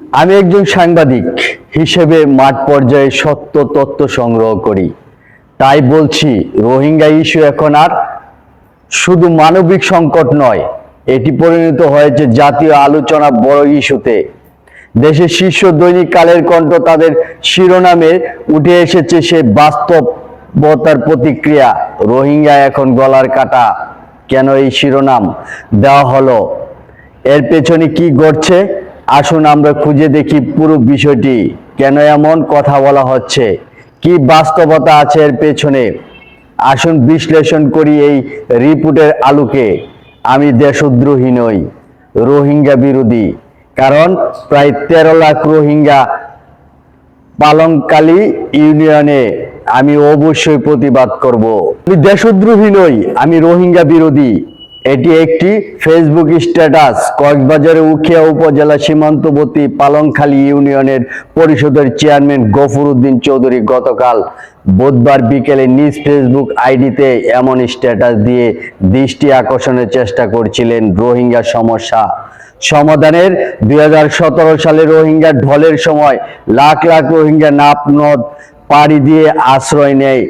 আমি একজন সাংবাদিক হিসেবে মাঠ পর্যায়ে সত্য তথ্য সংগ্রহ করি। তাই বলছি, রোহিঙ্গা ইস্যু এখন আর শুধু মানবিক সংকট নয়, এটি পরিণত হয়েছে জাতীয় আলোচনা বড় ইস্যুতে। দেশের শীর্ষ দৈনিক কালের কণ্ঠ তাদের শিরোনামে উঠে এসেছে সে বাস্তবতার প্রতিক্রিয়া। রোহিঙ্গা এখন গলার কাটা। কেন এই শিরোনাম দেওয়া হলো? এর পেছনে কি ঘটছে? আসুন আমরা খুঁজে দেখি পুরো বিষয়টি। কেন এমন কথা বলা হচ্ছে? কি বাস্তবতা আছে এর পেছনে? আসুন বিশ্লেষণ করি এই রিপোর্টের আলোকে। আমি দেশদ্রোহী নই, রোহিঙ্গা বিরোধী। কারণ প্রায় তেরো লাখ রোহিঙ্গা পালংকালী ইউনিয়নে আমি অবশ্যই প্রতিবাদ করব। আমি দেশদ্রোহী নই, আমি রোহিঙ্গা বিরোধী। এটি একটি ফেসবুক স্ট্যাটাস কক্সবাজারের উখিয়া উপজেলা সীমান্তবর্তী পালংখালী ইউনিয়নের পরিষদের চেয়ারম্যান গফুর উদ্দিন চৌধুরী গতকাল বুধবার বিকেলে নিজ ফেসবুক আইডিতে এমন স্ট্যাটাস দিয়ে দৃষ্টি আকর্ষণের চেষ্টা করছিলেন রোহিঙ্গা সমস্যা। সমাধানের দুই হাজার সতেরো সালে রোহিঙ্গা ঢলের সময় লাখ লাখ রোহিঙ্গা নাপ নদ পাড়ি দিয়ে আশ্রয় নেয়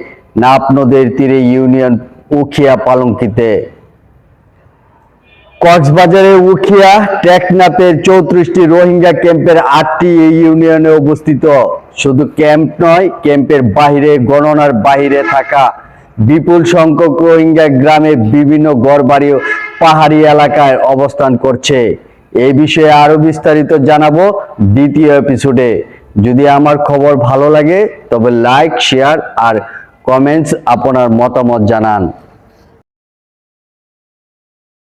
নাপ নদের তীরে ইউনিয়ন উখিয়া পালঙ্কিতে। কক্সবাজারের উখিয়া টেকনাফের চৌত্রিশটি রোহিঙ্গা ক্যাম্পের আটটি এই ইউনিয়নে অবস্থিত। শুধু ক্যাম্প নয়, ক্যাম্পের বাইরে গণনার বাইরে থাকা বিপুল সংখ্যক রোহিঙ্গা গ্রামে বিভিন্ন ও পাহাড়ি এলাকায় অবস্থান করছে। এই বিষয়ে আরও বিস্তারিত জানাব দ্বিতীয় এপিসোডে যদি আমার খবর ভালো লাগে, তবে লাইক শেয়ার আর কমেন্টস আপনার মতামত জানান।